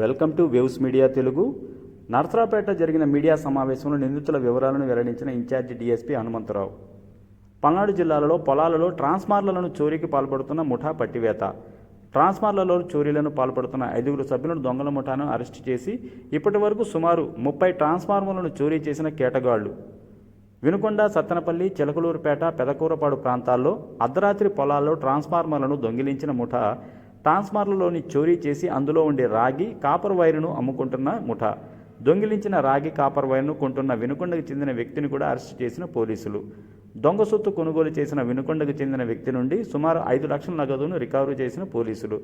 Welcome to waves media Telugu. Narasaraopet జరిగిన media సమావేశంలో నిందితుల వివరాలను వెల్లడించిన ఇన్ఛార్జి డీఎస్పీ హనుమంతరావు. పల్నాడు జిల్లాలలో పొలాలలో ట్రాన్స్ఫార్మర్లను చోరీకి పాల్పడుతున్న ముఠా పట్టివేత. ట్రాన్స్ఫార్మర్లలో చోరీలను పాల్పడుతున్న ఐదుగురు సభ్యులను దొంగల ముఠాను అరెస్టు చేసి ఇప్పటి వరకు సుమారు ముప్పై ట్రాన్స్ఫార్మర్లను చోరీ చేసిన కేటగాళ్ళు. వినుకొండ సత్తెనపల్లి చిలకలూరుపేట పెదకూరపాడు ప్రాంతాల్లో అర్ధరాత్రి పొలాల్లో ట్రాన్స్ఫార్మర్లను దొంగిలించిన ముఠా ట్రాన్స్ఫార్మర్లోని చోరీ చేసి అందులో ఉండే రాగి కాపర్ వైరును అమ్ముకుంటున్న ముఠా. దొంగిలించిన రాగి కాపర్ వైర్ను కొంటున్న వినుకొండకు చెందిన వ్యక్తిని కూడా అరెస్ట్ చేసిన పోలీసులు. దొంగ సొత్తు కొనుగోలు చేసిన వినుకొండకు చెందిన వ్యక్తి నుండి సుమారు ఐదు లక్షల నగదును రికవరీ చేసిన పోలీసులు.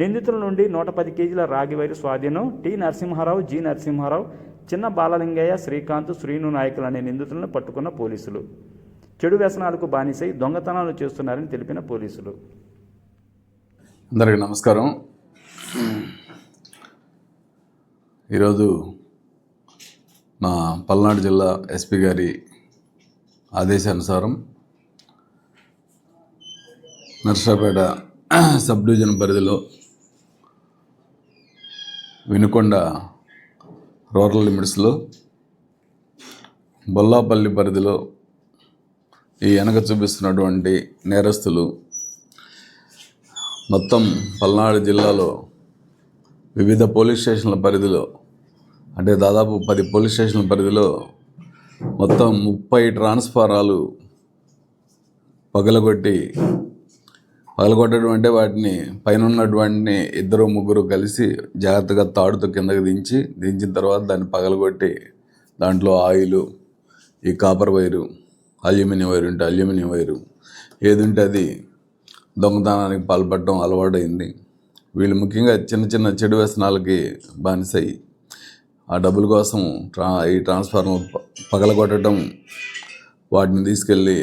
నిందితుల నుండి నూట పది కేజీల రాగి వైరు స్వాధీనం టి నరసింహారావు జి నరసింహారావు చిన్న బాలలింగయ్య శ్రీకాంత్ శ్రీను నాయకులు అనే నిందితులను పట్టుకున్న పోలీసులు. చెడు వ్యసనాలకు బానిసై దొంగతనాలు చేస్తున్నారని తెలిపిన పోలీసులు. అందరికీ నమస్కారం. ఈరోజు మా పల్నాడు జిల్లా ఎస్పీ గారి ఆదేశానుసారం నర్సాపేట సబ్ డివిజన్ పరిధిలో వినుకొండ రూరల్ లిమిట్స్లో బొల్లాపల్లి పరిధిలో ఈ వెనక చూపిస్తున్నటువంటి నేరస్తులు మొత్తం పల్నాడు జిల్లాలో వివిధ పోలీస్ స్టేషన్ల పరిధిలో అంటే దాదాపు పది పోలీస్ స్టేషన్ల పరిధిలో మొత్తం ముప్పై ట్రాన్స్ఫారాలు పగలగొట్టి పగలగొట్టడం అంటే వాటిని పైన ఉన్నటువంటి ఇద్దరు ముగ్గురు కలిసి జాగ్రత్తగా తాడుతో కిందకి దించి దించిన తర్వాత దాన్ని పగలగొట్టి దాంట్లో ఆయిల్ ఈ కాపర్ వైరు అల్యూమినియం వైరు ఉంటే అల్యూమినియం వైరు ఏది ఉంటే అది దొంగతనానికి పాల్పడడం అలవాటైంది. వీళ్ళు ముఖ్యంగా చిన్న చిన్న చెడు వ్యసనాలకి బానిసాయి ఆ డబ్బుల కోసం ట్రా ఈ ట్రాన్స్ఫార్మర్ పగలగొట్టడం వాటిని తీసుకెళ్ళి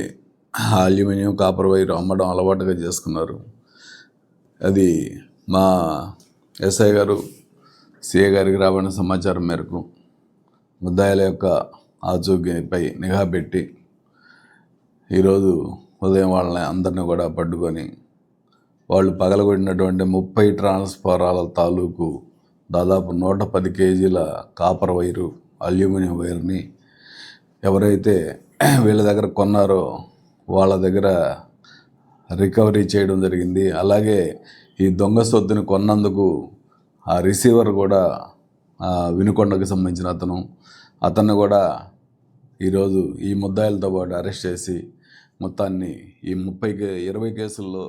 అల్యూమినియం కాపర్ వైర్ అమ్మడం అలవాటుగా చేసుకున్నారు. అది మా ఎస్ఐ గారు సిఏ గారికి రాబడిన సమాచారం మేరకు ముద్దాయిల యొక్క ఆచూక్యపై నిఘా పెట్టి ఈరోజు ఉదయం వాళ్ళని అందరినీ కూడా పట్టుకొని వాళ్ళు పగలగొట్టినటువంటి ముప్పై ట్రాన్స్ఫారాల తాలూకు దాదాపు నూట పది కేజీల కాపర్ వైరు అల్యూమినియం వైర్ని ఎవరైతే వీళ్ళ దగ్గర కొన్నారో వాళ్ళ దగ్గర రికవరీ చేయడం జరిగింది. అలాగే ఈ దొంగ సొత్తుని కొన్నందుకు ఆ రిసీవర్ కూడా ఆ వినుకొండకు సంబంధించిన అతను అతన్ని కూడా ఈరోజు ఈ ముద్దాయిలతో పాటు అరెస్ట్ చేసి మొత్తాన్ని ఈ ముప్పై కే ఇరవై కేసుల్లో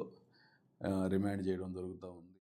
రిమైండ్ చేయడం జరుగుతూ ఉంది.